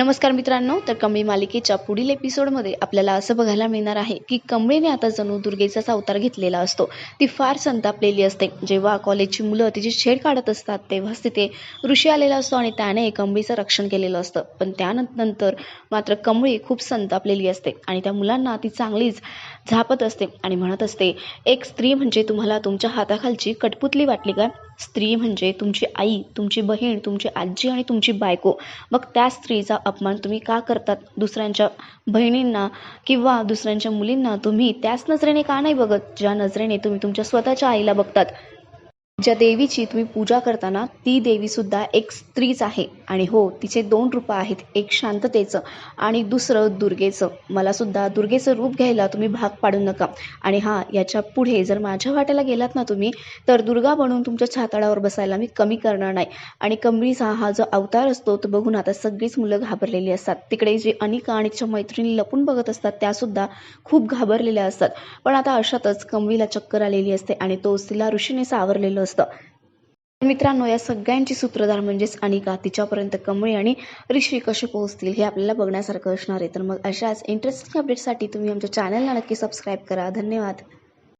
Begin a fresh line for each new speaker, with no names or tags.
नमस्कार मित्रांनो तर कमळी मालिकेच्या पुढील एपिसोडमध्ये आपल्याला असं बघायला मिळणार आहे की कमळीने आता जणू दुर्गेचाच अवतार घेतलेला असतो. ती फार संतापलेली असते. जेव्हा कॉलेजची मुलं तिची छेड काढत असतात तेव्हाच तिथे ऋषी आलेला असतो आणि त्याने कमळीचं रक्षण केलेलं असतं. पण त्यानंतर मात्र कमळी खूप संतापलेली असते आणि त्या मुलांना ती चांगलीच झापत असते आणि म्हणत असते एक स्त्री म्हणजे तुम्हाला तुमच्या हाताखालची कटपुतली वाटली का? स्त्री म्हणजे तुमची आई तुमची बहीण तुमची आजी आणि तुमची बायको. मग त्या स्त्रीचा अपमान तुम्ही का करतात? दुसऱ्यांच्या बहिणींना किंवा दुसऱ्यांच्या मुलींना तुम्ही त्याच नजरेने का नाही बघत? ज्या नजरेने तुम्ही तुमच्या स्वतःच्या आईला बघतात. ज्या देवीची तुम्ही पूजा करताना ती देवीसुद्धा एक स्त्रीच आहे. आणि हो तिचे दोन रूपं आहेत एक शांततेचं आणि दुसरं दुर्गेचं. मलासुद्धा दुर्गेचं रूप घ्यायला तुम्ही भाग पाडू नका. आणि हां याच्यापुढे जर माझ्या वाट्याला गेलात ना तुम्ही तर दुर्गा बनून तुमच्या छाताळावर बसायला मी कमी करणार नाही. आणि कमळीचा हा जो अवतार असतो तो बघून आता सगळीच मुलं घाबरलेली असतात. तिकडे जे अनिका आणि तिच्या मैत्रिणी लपून बघत असतात त्यासुद्धा खूप घाबरलेल्या असतात. पण आता अशातच कमळीला चक्कर आलेली असते आणि तोच तिला ऋषीने सावरलेलं असतं. मित्रांनो या सगळ्यांची सूत्रधार म्हणजेच अनिका तिच्यापर्यंत कमळी आणि ऋषी कसे पोहोचतील हे आपल्याला बघण्यासारखं असणार आहे. तर मग अशाच इंटरेस्टिंग अपडेटसाठी तुम्ही आमच्या चॅनलला नक्की सबस्क्राईब करा. धन्यवाद.